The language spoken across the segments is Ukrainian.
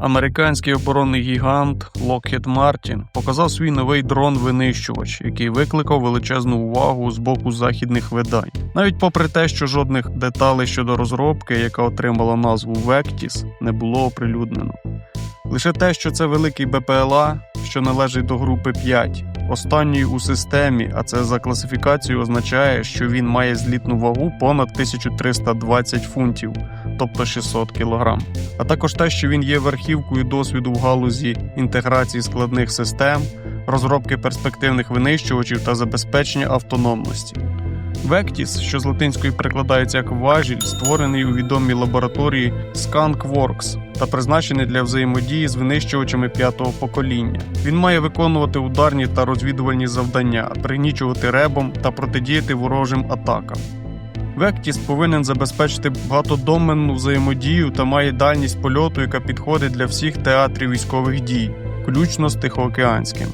Американський оборонний гігант Lockheed Martin показав свій новий дрон-винищувач, який викликав величезну увагу з боку західних видань. Навіть попри те, що жодних деталей щодо розробки, яка отримала назву Vectis, не було оприлюднено. Лише те, що це великий БПЛА, що належить до групи 5, останньої у системі, а це за класифікацією означає, що він має злітну вагу понад 1320 фунтів, тобто 600 кг. А також те, що він є верхівкою досвіду в галузі інтеграції складних систем, розробки перспективних винищувачів та забезпечення автономності. Vectis, що з латинської перекладається як важіль, створений у відомій лабораторії Skunkworks та призначений для взаємодії з винищувачами п'ятого покоління. Він має виконувати ударні та розвідувальні завдання, пригнічувати ребом та протидіяти ворожим атакам. Вектіс повинен забезпечити багатодоменну взаємодію та має дальність польоту, яка підходить для всіх театрів військових дій, включно з Тихоокеанським.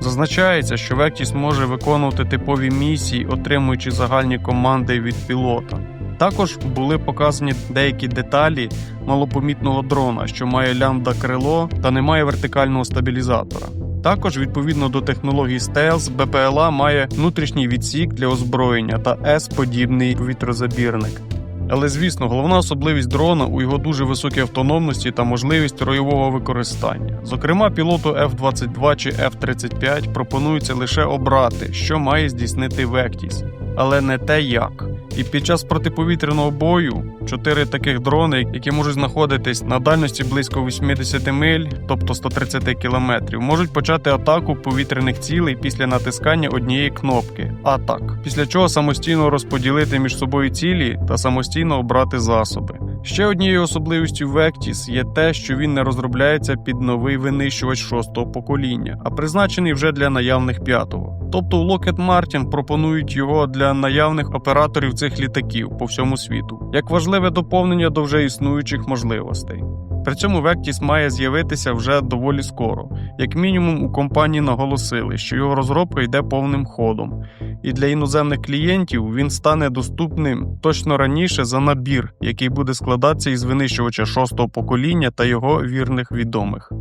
Зазначається, що Вектіс може виконувати типові місії, отримуючи загальні команди від пілота. Також були показані деякі деталі малопомітного дрона, що має лямбда крило та не має вертикального стабілізатора. Також, відповідно до технологій Stealth, БПЛА має внутрішній відсік для озброєння та С-подібний повітрозабірник. Але звісно, головна особливість дрона у його дуже високій автономності та можливість ройового використання. Зокрема, пілоту F-22 чи F-35 пропонується лише обрати, що має здійснити Вектіс, але не те як. І під час протиповітряного бою чотири таких дрони, які можуть знаходитись на дальності близько 80 миль, тобто 130 кілометрів, можуть почати атаку повітряних цілей після натискання однієї кнопки атак, після чого самостійно розподілити між собою цілі та самостійно обрати засоби. Ще однією особливістю Vectis є те, що він не розробляється під новий винищувач шостого покоління, а призначений вже для наявних п'ятого. Тобто у Lockheed Martin пропонують його для наявних операторів цих літаків по всьому світу, як важливе доповнення до вже існуючих можливостей. При цьому Vectis має з'явитися вже доволі скоро. Як мінімум, у компанії наголосили, що його розробка йде повним ходом, і для іноземних клієнтів він стане доступним точно раніше за набір, який буде складатися із винищувача шостого покоління та його вірних відомих.